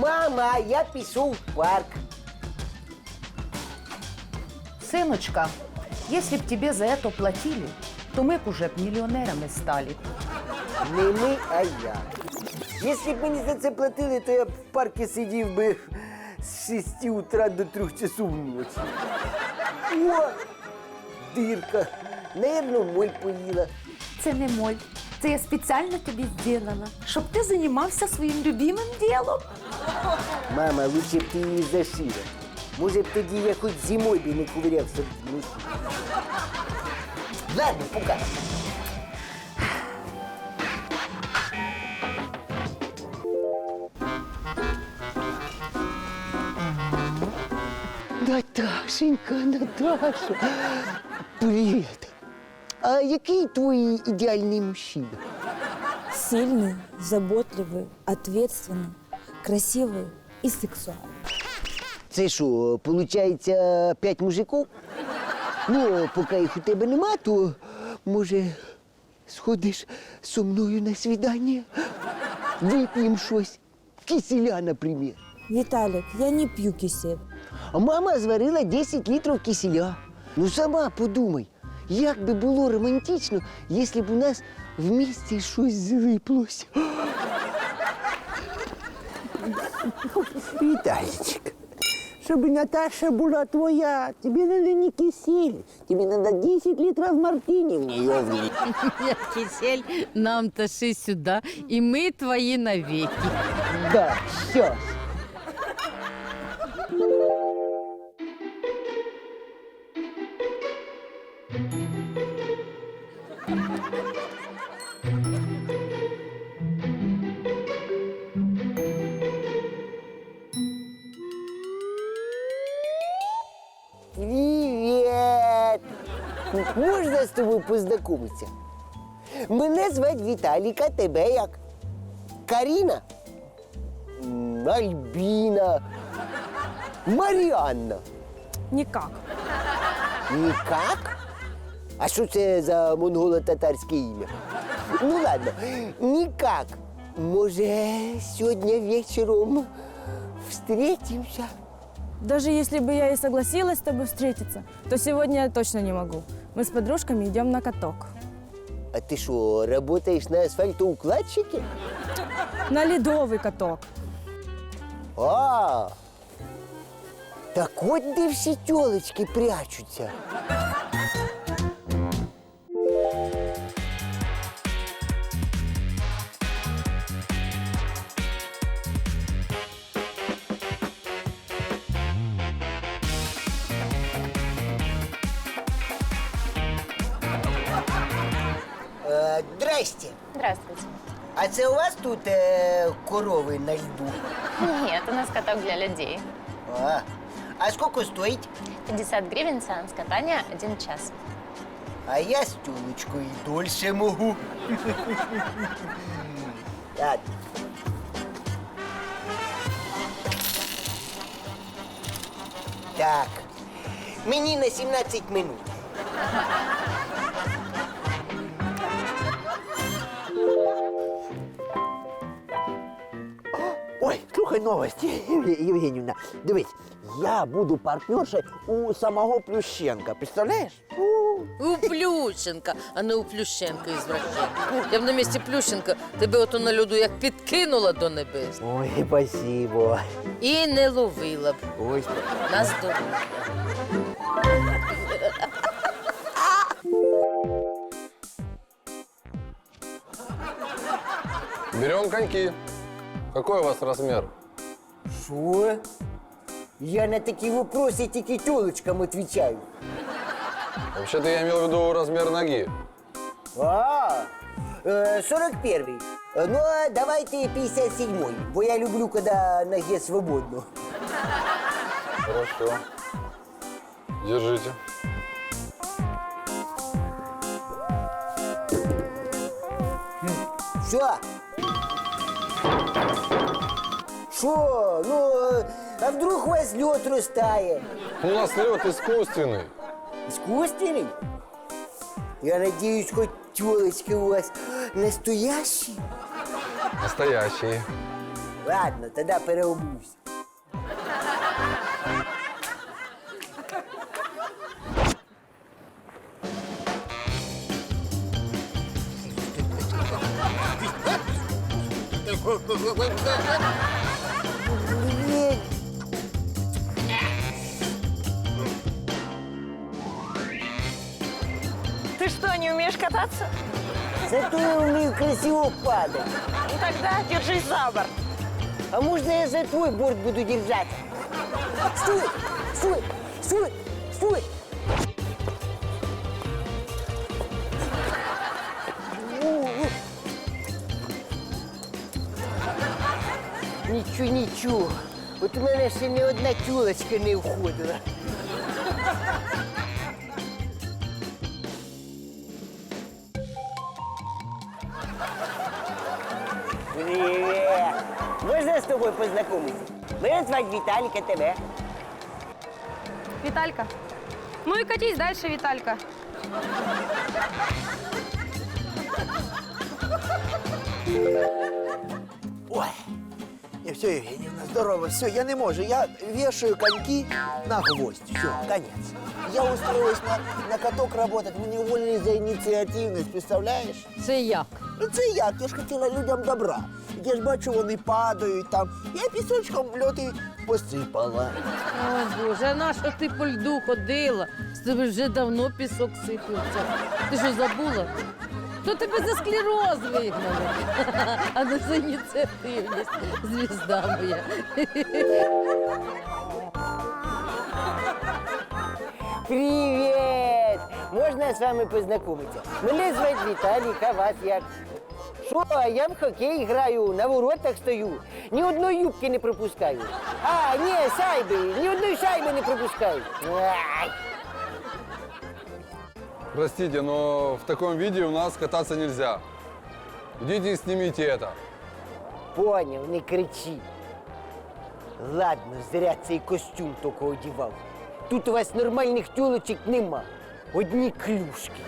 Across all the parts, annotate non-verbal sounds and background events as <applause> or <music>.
Мама, я пішов в парк. Сыночка, если б тебе за это платили, то мы б уже б миллионерами стали. Не ми, а я. Якщо б мені за це платили, то я б в парку сидів би з 6 утра до 3 часов ночі. О, дирка. Наверно, моль поїла. Це не моль. Це я спеціально тобі зробила, щоб ти займався своїм любимим ділом. Мама, лучше б ти її зашила. Може б тоді я хоч зимою би не ковирявся в носі. Ладно, пока. Наташенька, Наташа, привіт. А який твій ідеальний мужчина? Сильный, заботливый, ответственный, красивый и сексуальный. Це що, виходить, п'ять мужиків? Ну, поки їх у тебе нема, то може сходиш зі мною на свідання? Вип'ємо щось. Киселя, наприклад. Виталик, я не пью кисель. А мама зварила 10 літрів киселя. Ну сама подумай, як би було романтично, якщо б у нас в місті щось злиплося. Виталичек, чтобы Наташа была твоя, тебе надо не кисель, тебе надо 10 литров мартини в нее влить. Кисель, нам тащи сюда, и мы твои навеки. Да, щас. тобою познайомитися? Мене звати Віталіка, тебе як? Каріна? М, Альбіна. Маріанна. Никак. Нікак? А що це за монголо-татарське ім'я? Ну ладно, нікак. Може, сьогодні вечором встретимся? Даже если бы я и согласилась с тобой встретиться, то сегодня я точно не могу. Мы с подружками идем на каток. А ти що, працюєш на асфальтоукладчике? На ледовый каток. А, так от де всі тілочки прячуться. Тут е, корови на льду? Нет, у нас каток для людей. А, а сколько стоїть? 50 гривен сеанс катания один час. А я з тюлечкою дольше можу. <laughs> Так. Так. Мені на 17 минут. слухай новості, Єв- Євгенівна. <laughs> Дивись, я буду партнершею у самого Плющенка. Представляєш? У Плющенка, а не у Плющенка извращенка. Я б на місці Плющенка тебе ото на льоду як підкинула до небес. Ой, спасибо. І не ловила б. Ой, На здоров'я. Берем коньки. Какой у вас размер? Що? Я на такі вопроси тільки тёлочкам отвечаю. Вообще-то я имел в виду размер ноги. А, э, 41-й. Э, Ну, а давайте 57-й, бо я люблю, когда ноге свободно. Хорошо. Держите. Що? Що? Ну, а вдруг у вас лед растает? У нас лед искусственный. Искусственный? Я надеюсь, хоть телочки у вас настоящие? Настоящий. Ладно, тоді переобусь. <laughs> что, не умеешь кататься? Зато я умею красиво падать. Ну тогда держись за борт. А можно я за твой борт буду держаться? Стой! Стой! Стой! Стой! Нічого, нічого. От у мене ще ні одна тюлочка не входила. Тобой познакомиться? Меня звать Виталик, а тебя? Виталька. Ну и катись дальше, Виталька. Ой, и все, Евгеньевна, здорово, все, я не могу, я вешаю коньки на гвоздь, все, конец. Я устроилась на, на каток работать, меня уволили за инициативность, представляешь? Це як? Ну це як, я ж хотіла людям добра. Я ж бачу, вони падають там. Я пісочком льоти посипала. О, Боже, а на що ти по льду ходила? З тебе вже давно пісок сипався. Ти що забула? То тебе за склероз вигнали, <laughs> а не за ініціативність, звізда моя. Привет! Можно с вами познакомиться? Мене звати Віталік, а вас як? Що, а я в хокей граю, на воротах стою. Ні одної юбки не пропускаю. А, ні, шайби, ні одної шайби не пропускаю. Ай. Простите, но в таком виде у нас кататься нельзя. Идите и снимите это. Поняв, не кричи. Ладно, зря цей костюм тільки одівав. Тут у вас нормальних тюлочок нема. Одні клюшки.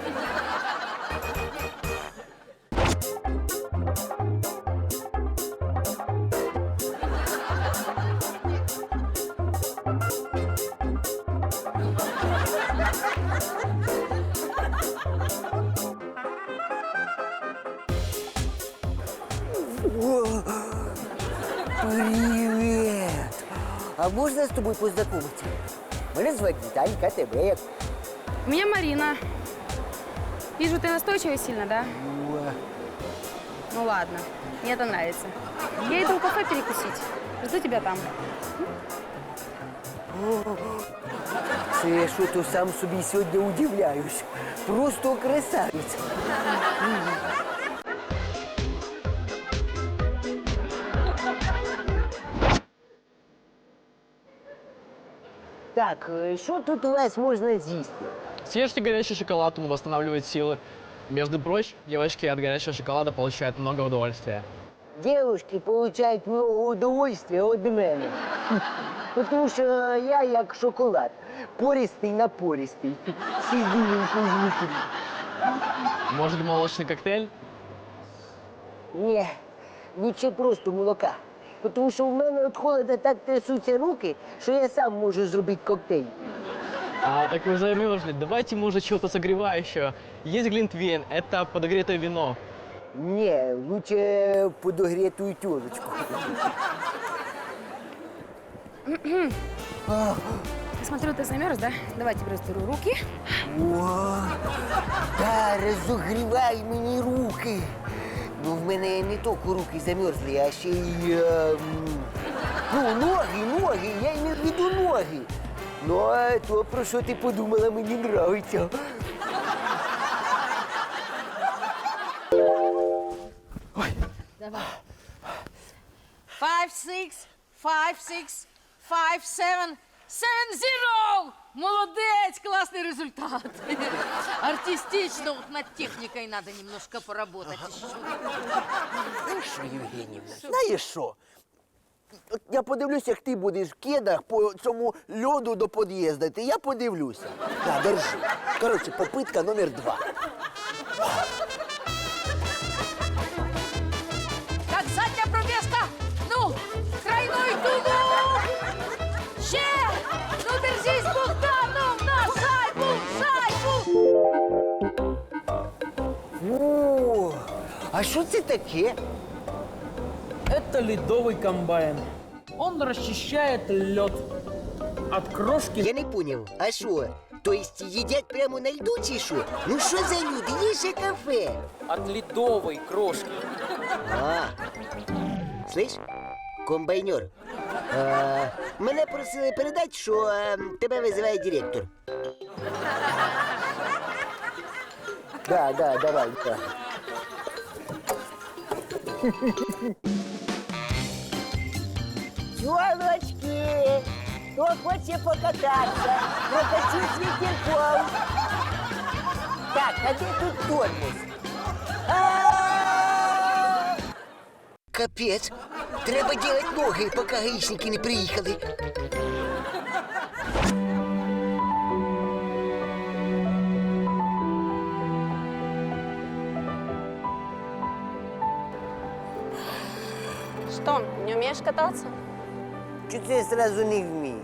А можна з тобою познайомитися? Мене звати Віталік, а тебе як? Меня Марина. Вижу, ты настойчивый сильно, да? Ну ладно, мне это нравится. Я иду в кафе перекусить. Жду тебя там. Це я що то сам собі сьогодні удивляюсь. Просто красавець. Так, е, що тут у вас можна з'їсти? Съешьте горячий шоколад, он восстанавливает силы. Между прочим, девочки от горячего шоколада получают много удовольствия. Девушки получають много удовольствия від мене. Тому що я як шоколад. Пористий напористий. Сізіненько внутрі. Может, молочный коктейль? Ні, лучше просто молока. Тому що в мене від холода так трясуться руки, що я сам можу зробити коктейль. А, так вы замерзли. Давайте, может, чего-то согревающего. Есть глинтвейн, это подогретое вино. Ні, лучше подогретую тюлечку. Смотрю, ты замерз, да? Давай тебе растиру руки. О, да, розогрівай мені руки. Ну, в мене не тільки руки замерзли, а ще й. е, м, ну, ноги, ноги, я маю в виду ноги. Ну, а то, про що ти подумала, мені нравиться. Five, six, five, six, five, seven, seven, zero! Молодець, класний результат. Артистично, вот над техникой надо немножко поработать еще. Знаєш що, Євгенівна, знаєш що? Я подивлюся, як ти будеш в кедах по цьому льоду до під'їзду. Я подивлюся. На, держи. Коротше, попитка номер два. А що це таке? Это ледовый комбайн. Он расчищает лед от крошки. Я не поняв, а що? Тобто їдять прямо на льду чи що? Ну що за люди? Є ще кафе. От ледовой крошки. А, слышь, комбайнер, а, мене просили передати, що а, тебе визиває директор. Да, да, давай, да. Тёлочки, кто хочет покататься, прокатить с ветерком. Так, а где тут тормоз? А! Капець. Треба делать ноги, поки гаїшники не приїхали. Что, не умеешь кататься? Чи це я сразу не вмію?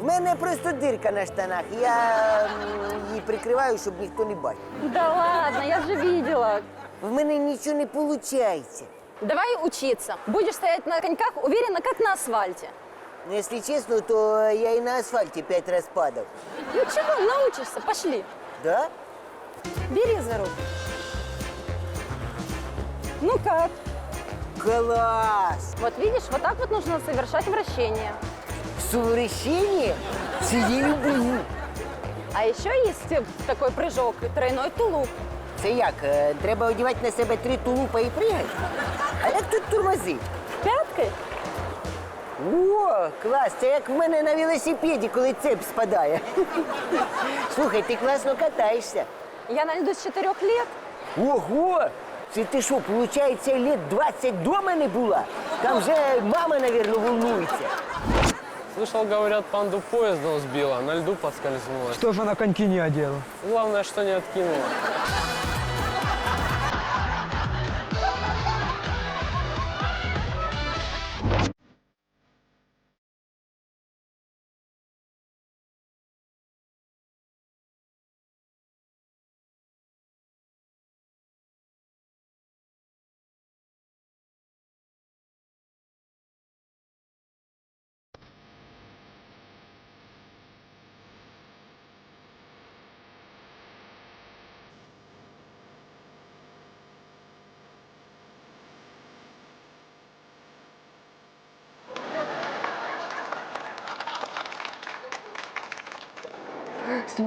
В мене просто дирка на штанах. Я м, її прикриваю, щоб ніхто не бачив. Да ладно, я же видела. В мене нічого не виходить. Давай учиться. Будешь стоять на коньках уверенно, как на асфальте. Якщо чесно, то я і на асфальті п'ять раз падав. Ну чего, научишься, пошли. Да? Бери за руку. Ну как? Клас! Вот видишь, вот так вот нужно совершать вращение. Совращення? Це я люблю. А еще есть э, такой прыжок, тройной тулуп. Це як? е, Треба одягати на себе три тулупа і пригати? А як тут тормози? Пяткой? О, клас, це як в мене на велосипеді, коли цеп спадає. Слухай, ти класно катаєшся. Я на льду с четырех лет. Ого! Це ти що, виходить, лет 20 дома не була? Там вже мама, мабуть, волнується. Слышал, говорят, панду поездом сбила, на льду подскользнулась. Что же на коньки не одела? Главное, что не откинула.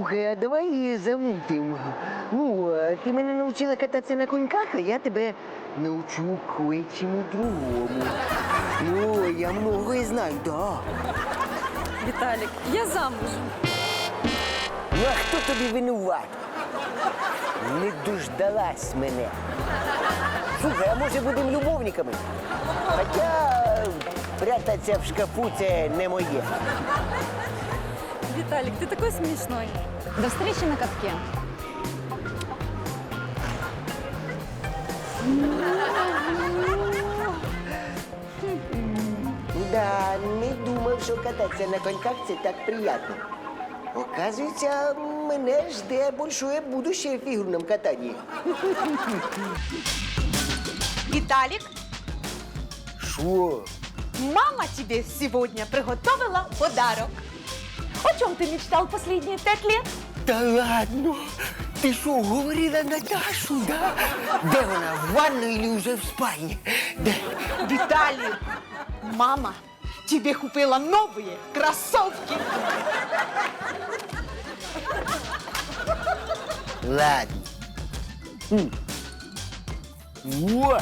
Слухай, а давай замутим. Ну, ти мене навчила кататися на коньках, а я тебе научу кое-чему другому. Ну, я многое знаю, да. Виталик, я замужем. Ну, а хто тобі винуват? Не дождалась мене. Слухай, а може будемо любовниками? Хоча прятатися в шкафу це не моє. Виталик, ты такой смешной. До встречи на катке. Да, не думав, що кататися на коньках це так приємно. Оказується, мене жде большое будущее в фігурному катанні. Виталик, Що? мама тебе сегодня приготовила подарок. О чем ты мечтал последние пять лет? Та ладно. Ти що, говорила Наташу, да? Де вона? В ванну или вже в спальні? Де? Виталик, мама тебе купила новые кроссовки. Ладно. Хм. Во!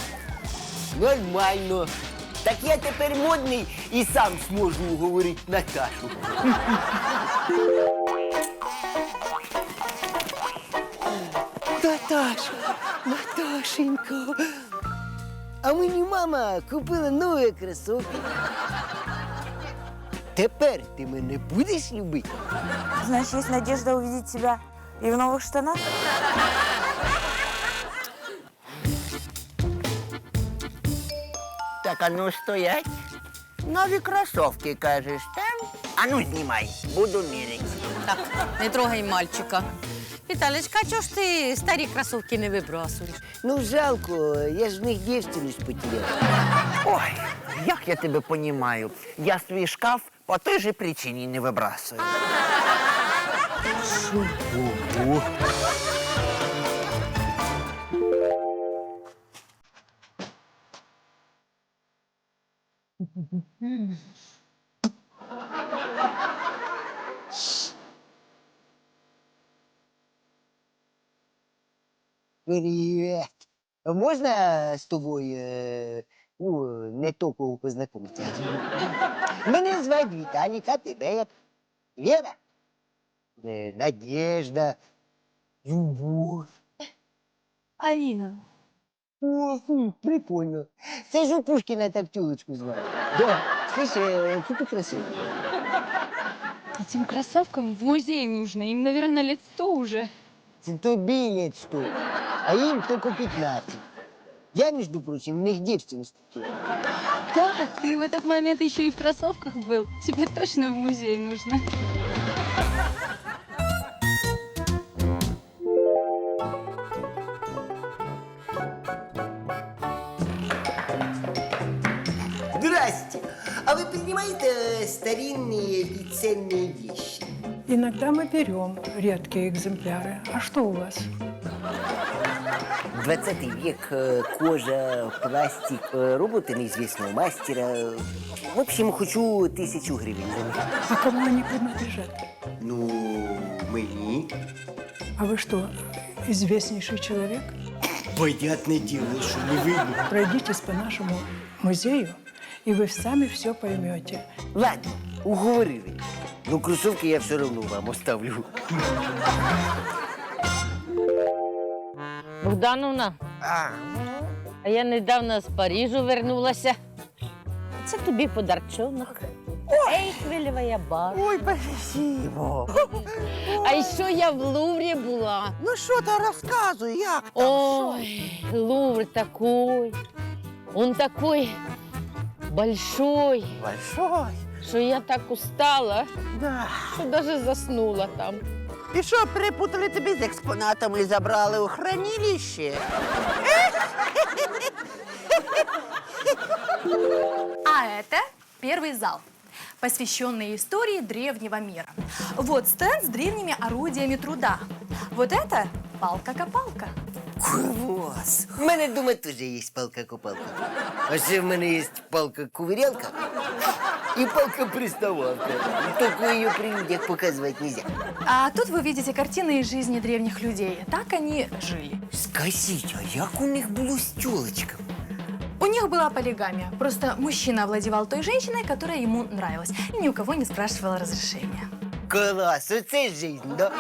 Нормально. Так я тепер модний і сам зможу уговорити Наташу. Наташа, Наташенька. А мені мама купила нові кросівки. Тепер ти мене будеш любити? Значит, есть надежда увидеть тебя и в новых штанах? Так, а ну стоять. Нові кросовки, кажеш, так? А ну знімай, буду міряти. Так, не трогай мальчика. Віталечка, а чого ж ти старі кросівки не вибрасуєш? Ну, жалко, я ж в них дівственность потеряв. Ой, як я тебе понімаю. Я свій шкаф по той же причині не вибрасую. Привет. Можна з тобою, е, ну, не тільки познайомитися? Мене звати Віталік, а тебе як? Віра? Е, Надежда. Любов. Алина. О, хм, прикольно. Це ж у Пушкіна так тюлочку звали. Да. Слышь, е, який ти красивий. Этим красавкам в музей нужно. Им, наверное, лет сто уже. Це тобі лет сто, а їм тільки 15. Я, между прочим, в них девственность. Да, ты в этот момент еще и в кроссовках был. Тебе точно в музей нужно. Здрасте. А вы принимаете э, старинные и ценные вещи? Иногда мы берем редкие экземпляры. А что у вас? 20 век, э, кожа, пластик, э, роботы неизвестного мастера. В общем, хочу тысячу гривен за них. А кому они принадлежат? Ну, мені. А вы что, известнейший человек? Понятное дело, что не видно. Пройдитесь по нашему музею, и вы сами все поймете. Ладно, уговорили. Ну, кроссовки я все равно вам оставлю. Богдановна, а я недавно з Парижу вернулася. Це тобі подарчонок. Ейфелева бар. Ой, спасибо. А ще я в Луврі була. Ну що ти розказуй, як там? Ой, Лувр такой. Он такой большой, Большой. що я так устала, Да. що навіть заснула там. І що, перепутали тобі з експонатами і забрали у хранилище? А это первый зал, посвященный истории древнего мира. Вот стенд с древними орудиями труда. Вот это палка-копалка. Клас! У мене вдома теж є палка-копалка. А ще в мене є палка-кувырялка і палка-приставалка. Только її при людях показувати нельзя. А тут вы видите картины из жизни древних людей. Так они жили. Скажіть, а як у них було з тілочками? У них была полигамия. Просто мужчина овладевал той женщиной, которая ему нравилась. И ни у кого не спрашивал разрешения. Клас, оце жизнь, да?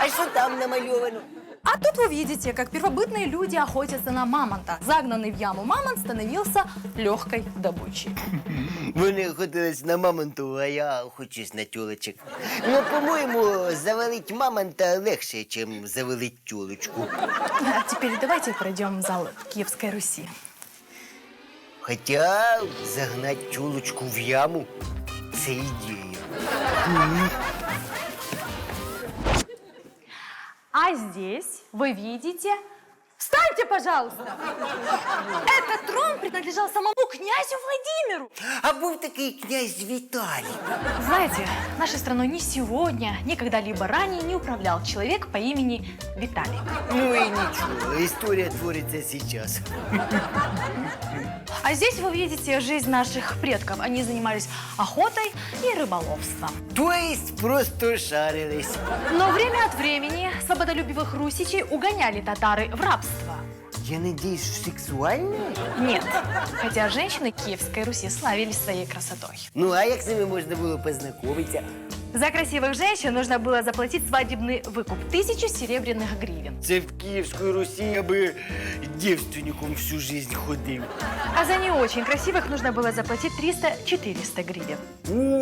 А що там намальовано? А тут вы видите, как первобытные люди охотятся на мамонта. Загнанный в яму мамонт становился легкой добычей. Вони охотились на мамонту, а я охочусь на тюлочок. Ну, по-моєму, завалить мамонта легше, ніж завалить тюлочку. А теперь давайте пройдем в зал Киевской Руси. Хоча загнать тюлочку в яму це ідея. А здесь вы видите... Встаньте, пожалуйста! Этот трон принадлежал самому князю Владимиру. А був такий князь Віталій. Знаете, нашей страной ни сегодня, ни когда-либо ранее не управлял человек по имени Виталий. Ну і нічого, історія твориться зараз. А здесь вы видите жизнь наших предков. Они занимались охотой и рыболовством. То есть просто шарились. Но время от времени свободолюбивых русичей угоняли татары в рабство. Я надеюсь, що сексуально? Нет, хотя женщины Киевской Руси славились своей красотой. Ну, а як з ними можна було познайомитися? За красивых женщин нужно было заплатить свадебный выкуп – тысячу серебряных гривен. Це в Київській Русі я би дівственником всю жизнь ходив. А за не очень красивых нужно было заплатить 300-400 гривен.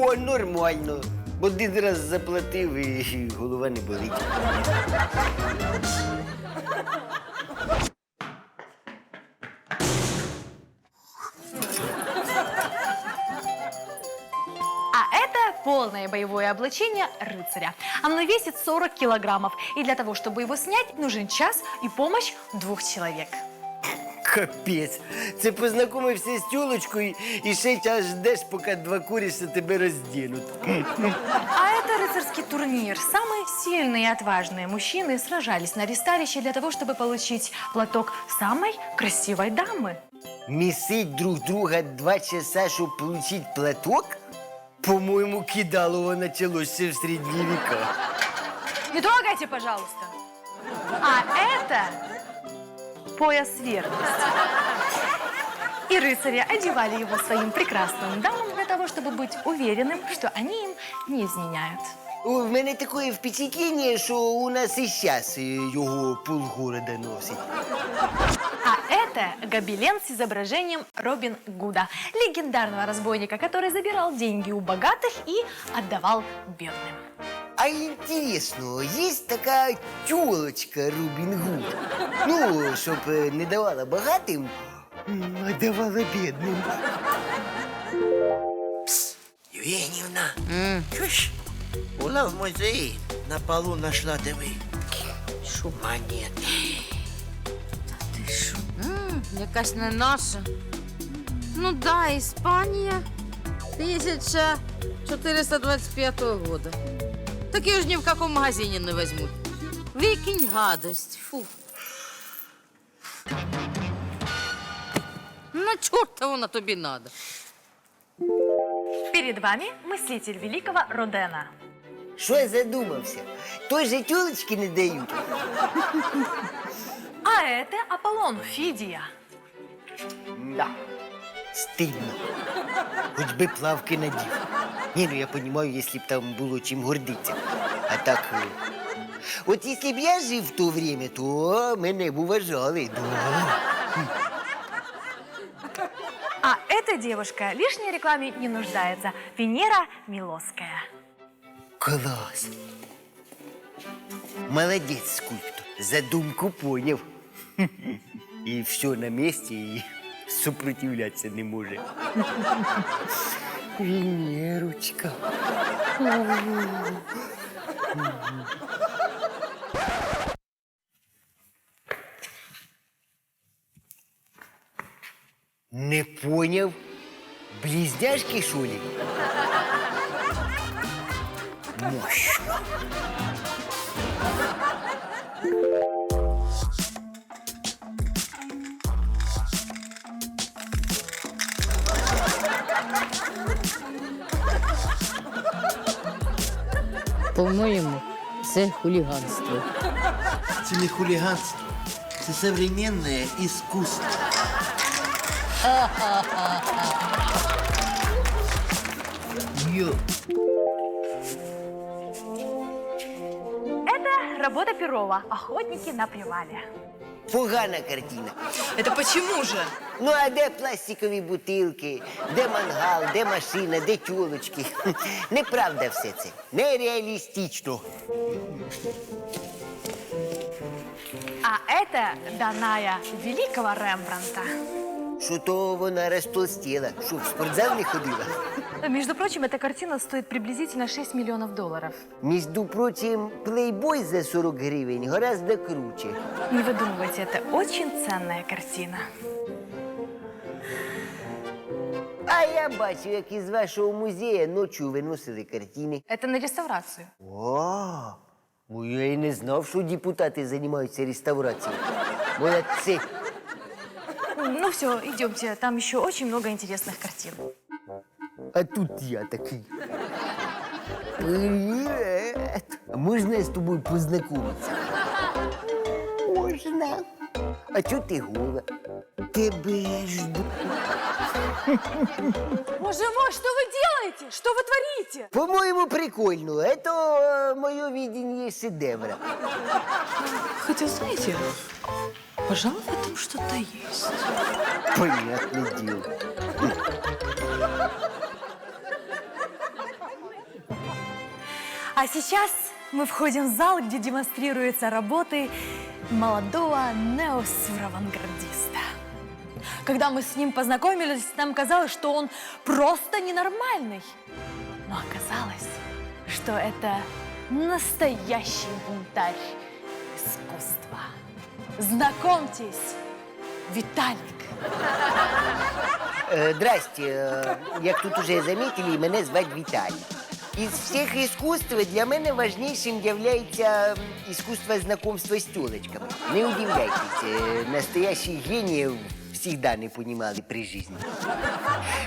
О, нормально. Один раз заплатив і голова не болить. полное боевое облачение рыцаря. Оно весит 40 килограммов, и для того, чтобы его снять, нужен час и помощь двух человек. Капець. Це познайомився з тюлочкою і ще час ждеш, поки два куріша тебе роздінуть. А это рыцарский турнир. Самые сильные и отважные мужчины сражались на ресталище для того, чтобы получить платок самой красивой дамы. Місить друг друга два часа, щоб отримати платок? По-моєму, кидалово началось ще в середні віка. Не трогайте, пожалуйста. А это пояс верности. И рыцари одевали его своим прекрасным дамам для того, чтобы быть уверенным, что они им не изменяют. У мене таке впечатлення, що у нас і зараз його полгорода носить. А это гобелен с изображением Робин Гуда, легендарного разбойника, который забирал деньги у богатых и отдавал бедным. А інтересно, є така тюлочка Рубін Гуд. Ну, щоб е, не давала багатим, м, а давала бідним. Євгенівна, чуєш? Була в музеї, на полу нашла диви. Що? Монети. Якась не наша. Ну да, Іспанія 1425 года. Так ее ж ни в каком магазине не возьмут. Викинь гадость. Фу. На чорта вона тобі надо. Перед вами мыслитель великого Родена. Що я задумався? Той же тюлочки не дають. А это Аполлон Фидия. Да. Стидно. Хоч би плавки надів. Ні, ну я розумію, якщо б там було чим гордитися. А так. е, От якщо б я жив в то время, то мене б уважали. Да. А эта девушка лишней рекламе не нуждается. Венера Милосская. Клас. Молодець, скульптор. Задумку поняв. <laughs> І все на місці, і <laughs> супротивлятися не може. Венерочка. Не поняв. Близняшки, що ли? Мощно. По-моєму, це хуліганство. Це не хуліганство, це современне іскусство. Йо. Это работа Перова «Охотники на привале». Погана картина. Это почему же? Ну, а де пластикові бутилки, де мангал, де машина, де тюлочки? <laughs> Неправда все це. Нереалістично. А это Даная великого Рембранта Що то вона розтолстіла, що в спортзал не ходила. Между прочим, эта картина стоит приблизительно 6 миллионов долларов. Між прочим, плейбой за 40 гривень гораздо круче. Не выдумывайте, это очень ценная картина. А я бачив, як із вашого музею ночі виносили картини. Это на реставрацию. О, ну я і не знав, що депутати займаються реставрацією. Молодці. Ну все, идемте, там еще очень много интересных картин. А тут я такий. Привіт. А можна я з тобою познайомитися? Можна. А чого ти гола? Тебе жду. Боже мой, что вы делаете? Что вы творите? По-моєму, прикольно. Это э, мое видение шедевра. Хотя, знаете, пожалуй, в этом что-то есть. Понятное дело. А сейчас мы входим в зал, где демонстрируются работы молодого неосуравангардиста. Когда мы с ним познакомились, нам казалось, что он просто ненормальный. Но оказалось, что это настоящий бунтарь. Знакомьтесь, Виталик. Е, Здрасте, Е, як тут уже заметили, мене звати Віталій. Із всіх іскусств для мене важнішим є іскусство знакомства з тілочками. Не удивляйтесь, е, настоящих геніїв всегда не понимали при жизни.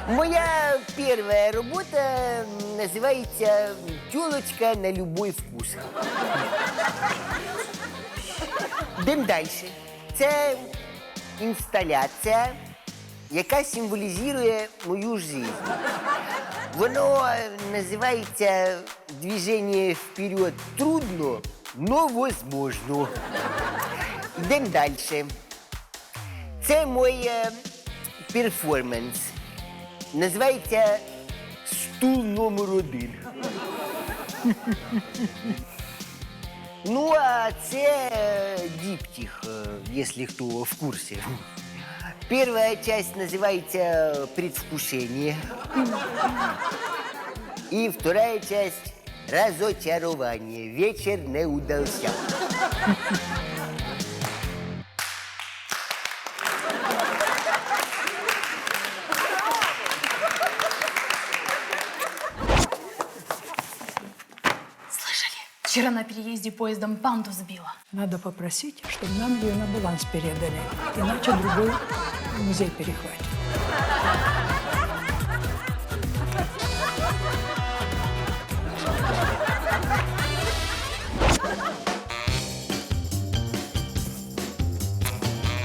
Моя перша робота називається «Тілочка на любой вкус». Йдемо далі. Це інсталяція, яка символізує мою життя. Воно називається «Движение вперед трудно, но возможно». Йдемо далі. Це мій е, перформанс. Називається «Стул номер один». Ну, а це диптих, е, якщо хто в курсі. Первая часть называется «Предвкушение». И вторая часть «Разочарование». Вечер не удался. Вчера на переезде поездом панду сбила. Надо попросить, чтобы нам ее на баланс передали. Иначе другой музей перехватит.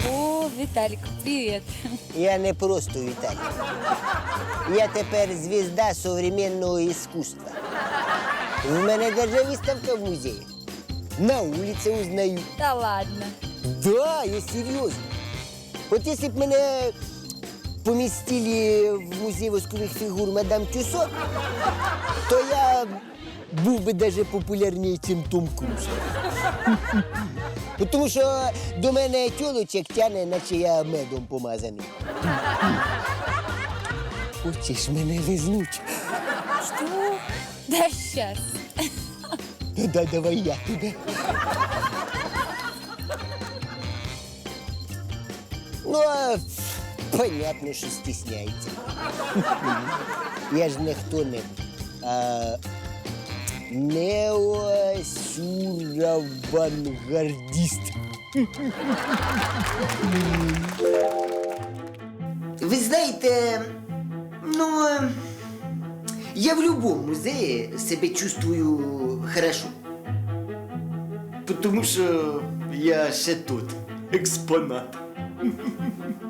О, Виталик, привет. Я не просто Віталій. Я тепер звізда современного іскусства. У мене даже виставка в музеї. На вулиці узнаю. Да ладно. Да, я серйозно. От якщо б мене помістили в музей воскових фігур мадам Тюсо, то я був би даже популярніший, ніж Том Круз. Тому що до мене тьолочек тяне, наче я медом помазаний. Хочеш мене лизнуть? Что? Да сейчас. Ну да, давай я тебе. Ну, а понятно, що стісняється. Я ж не хто-небудь, а неосюравангардіст. Ви знаєте, ну, я в будь-якому музеї себе чувствую хорошо. Тому що я ще тут, експонат. <laughs>